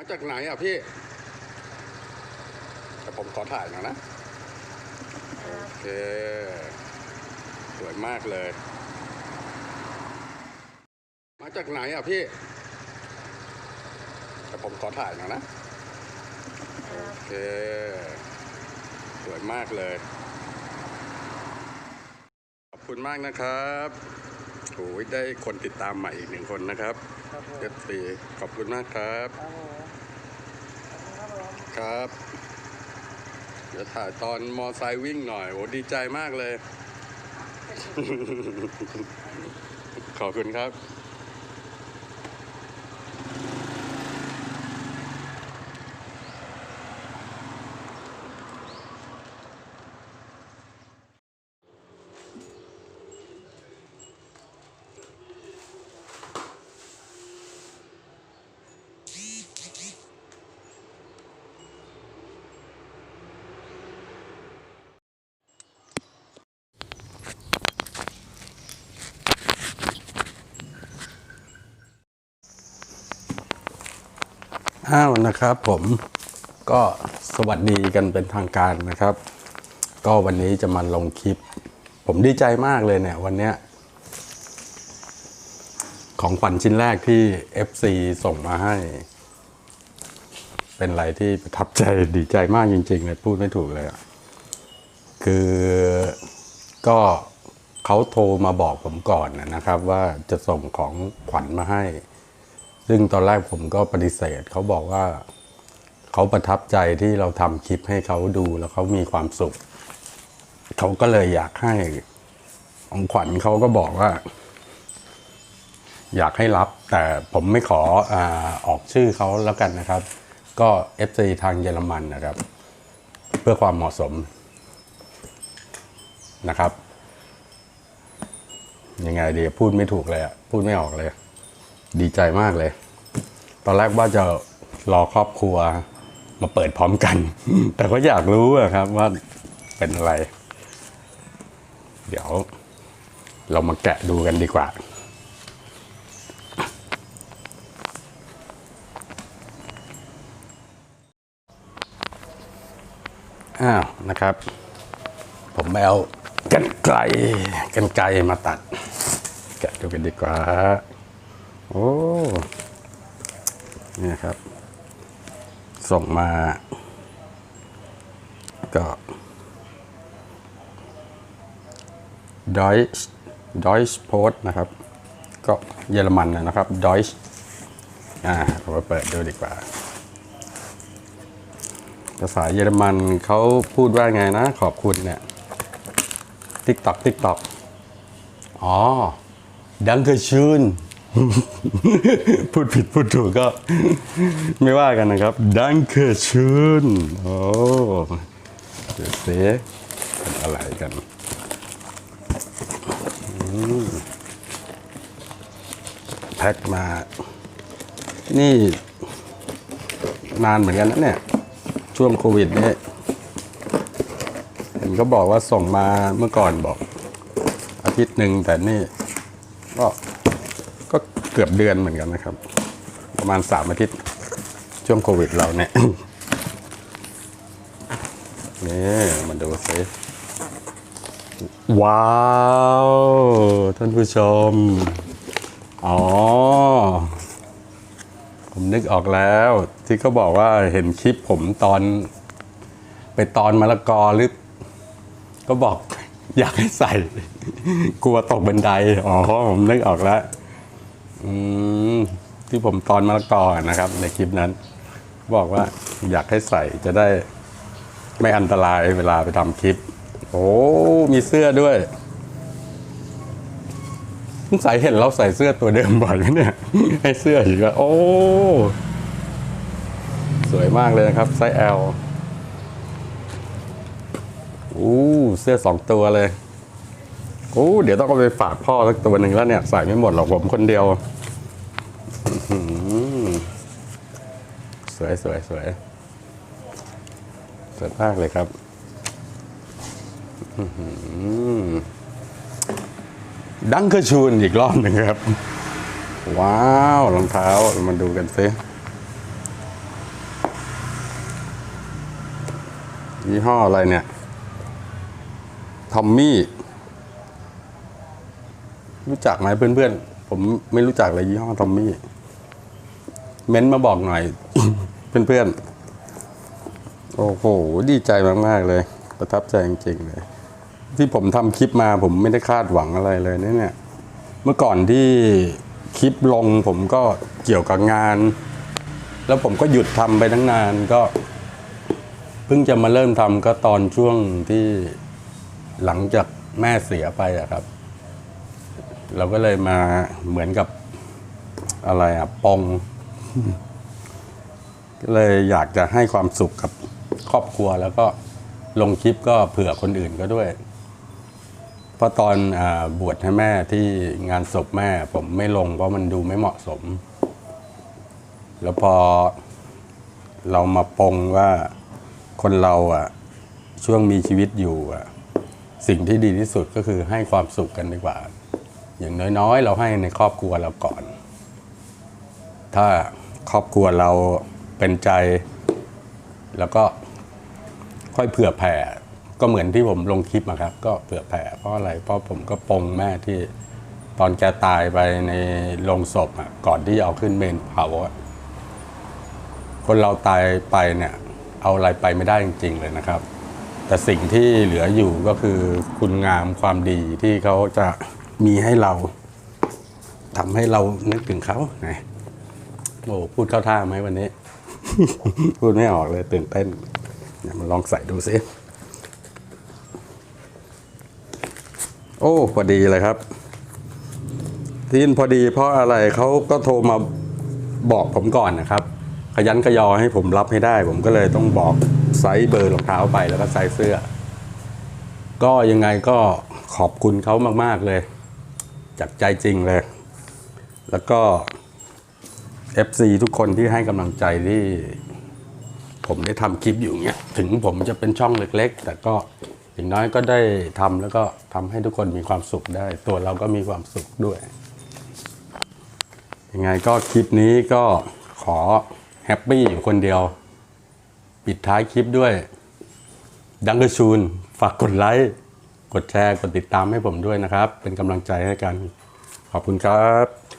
มาจากไหนอะพี่ แต่ผมขอถ่ายหน่อยนะ โอเค สวยมากเลย มาจากไหนอะพี่ แต่ผมขอถ่ายหน่อยนะ โอเค สวยมากเลย ขอบคุณมากนะครับโอ้ยได้คนติดตามใหม่อีกหนึ่งคนนะครับครับผมเอฟซีขอบคุณมากครับ ครับผมขอบ ครับ เดี๋ยวถ่ายตอนมอไซค์วิ่งหน่อย โอ้ดีใจมากเลย ขอบคุณครับ อ้าวนะครับ ผมก็สวัสดีกันเป็นทางการนะครับ ก็วันนี้จะมาลงคลิป ผมดีใจมากเลยเนี่ยวันเนี้ยของขวัญชิ้นแรกที่ FC ส่งมาให้ เป็นอะไรที่ประทับใจดีใจมากจริง ๆ เลยพูดไม่ถูกเลยอะคือก็เขาโทรมาบอกผมก่อนนะครับ ว่าจะส่งของขวัญมาให้ ซึ่งตอนแรกผมก็ปฏิเสธเขาบอกว่าเขาประทับใจที่เราทำคลิปให้เขาดูแล้วเขามีความสุข เขาก็เลยอยากให้ของขวัญเขาก็บอกว่า อยากให้รับแต่ผมไม่ขออออกชื่อเขาแล้วกันนะครับ ก็ FC ทางเยอรมันนะครับ เพื่อความเหมาะสมนะครับ ยังไงดีพูดไม่ถูกเลยอะพูดไม่ออกเลย ดีใจมากเลย ตอนแรกว่าจะรอครอบครัวมาเปิดพร้อมกัน แต่ก็อยากรู้อะครับว่าเป็นอะไร เดี๋ยวเรามาแกะดูกันดีกว่า อ้าวนะครับ ผมไปเอากันไกลกันไกลมาตัด แกะดูกันดีกว่า โอ้เนี่ยครับ ส่งมา ก็ Deutsch Deutsch Post นะครับ ก็เยอรมันนะครับ Deutsch อ่าเรามาเปิดดูดีกว่า ภาษาเยอรมันเขาพูดว่าไงนะ ขอบคุณเนี่ยติ๊กตอกติ๊กตอกอ๋อดังเกชูน พูดผิดพูดถูกก็ ไม่ว่ากันนะครับ ดังเกชูนโอ้เดี๋ยวเซเป็นอะไรกันแพ็คมา นี่ นานเหมือนกันนะเนี่ย ช่วงโควิดเนี่ยเห็นเขาบอกว่าส่งมาเมื่อก่อนบอก อาทิตย์หนึ่งแต่นี่ ก็ ก็เกือบเดือนเหมือนกันนะครับ ประมาณสามอาทิตย์ช่วงโควิดเราเนี่ยนี่มาดูสิว้าว ท่านผู้ชม อ๋อ ผมนึกออกแล้ว ที่เขาบอกว่าเห็นคลิปผมตอน ไปตอนมะละกอหรือ ก็บอกอยากให้ใส่ กลัวตกบันได อ๋อ ผมนึกออกแล้ว อืมที่ผมตอนมะละกอนะครับ ในคลิปนั้น บอกว่าอยากให้ใส่จะได้ไม่อันตรายเวลาไปทำคลิป โอ้มีเสื้อด้วยสงสัยเห็นเราใส่เสื้อตัวเดิมบ่อยเนี่ย ให้เสื้ออีกแล้วโอ้ สวยมากเลยนะครับ ไซส์ L อู้เสื้อสองตัวเลย อ้เดี๋ยวต้องไปฝากพ่อสักตัวหนึ่งแล้วเนี่ย ใส่ไม่หมดหรอกผมคนเดียวสวยสวยสวยสวยมากเลยครับดังกระชูนอีกรอบหนึ่งครับ ว้าวรองเท้ามาดูกันซิยี่ห้ออะไรเนี่ยทอมมี่ รู้จักไหมเพื่อนๆ ผมไม่รู้จักเลยยี่ห้อทอมมี่ เม้นต์มาบอกหน่อย เพื่อนๆ โอ้โห ดีใจมากๆเลย ประทับใจจริงๆเลย ที่ผมทำคลิปมาผมไม่ได้คาดหวังอะไรเลยนะเนี่ย เมื่อก่อนที่คลิปลงผมก็เกี่ยวกับงาน แล้วผมก็หยุดทำไปตั้งนานก็ เพิ่งจะมาเริ่มทำก็ตอนช่วงที่หลังจากแม่เสียไปอะครับ เราก็เลยมาเหมือนกับอะไรอะปอง ก็เลยอยากจะให้ความสุขกับครอบครัวแล้วก็ลงคลิปก็เผื่อคนอื่นก็ด้วยเพราะตอนอบวชให้แม่ที่งานศพแม่ ผมไม่ลงเพราะมันดูไม่เหมาะสม แล้วพอเรามาปองว่าคนเราอะ ช่วงมีชีวิตอยู่อะ สิ่งที่ดีที่สุดก็คือให้ความสุขกันดีกว่า อย่างน้อยๆ เราให้ในครอบครัวเราก่อน ถ้าครอบครัวเราเป็นใจ แล้วก็ค่อยเผื่อแผ่ก็เหมือนที่ผมลงคลิปมาครับ ก็เผื่อแผ่เพราะอะไรเพราะผมก็ปงแม่ที่ตอนแกตายไปในโรงศพอะก่อนที่จะเอาขึ้นเมนเผาอะคนเราตายไปเนี่ย เอาอะไรไปไม่ได้จริง ๆ เลยนะครับ แต่สิ่งที่เหลืออยู่ก็คือคุณงามความดีที่เขาจะ มีให้เราทำให้เรานึกถึงเขาไงโอ้พูดเข้าท่าไหมวันนี้ พูดไม่ออกเลยตื่นเต้นเดี๋ยวมาลองใส่ดูสิโอ้พอดีเลยครับที่พอดีเพราะอะไรเขาก็โทรมาบอกผมก่อนนะครับ ขยันขยอให้ผมรับให้ได้ ผมก็เลยต้องบอกไซส์เบอร์รองเท้าไปแล้วก็ไซส์เสื้อ ก็ยังไงก็ขอบคุณเขามาก ๆ เลย จากใจจริงเลย แล้วก็ FC ทุกคนที่ให้กำลังใจที่ ผมได้ทำคลิปอยู่เนี้ยถึงผมจะเป็นช่องเล็ก ๆ แต่ก็อย่างน้อยก็ได้ทำแล้วก็ทำให้ทุกคนมีความสุขได้ ตัวเราก็มีความสุขด้วยยังไงก็คลิปนี้ก็ขอแฮปปี้อยู่คนเดียว ปิดท้ายคลิปด้วย ดังกระชูน ฝากกดไลค์ กดแชร์ กดติดตามให้ผมด้วยนะครับ เป็นกำลังใจให้กัน ขอบคุณครับ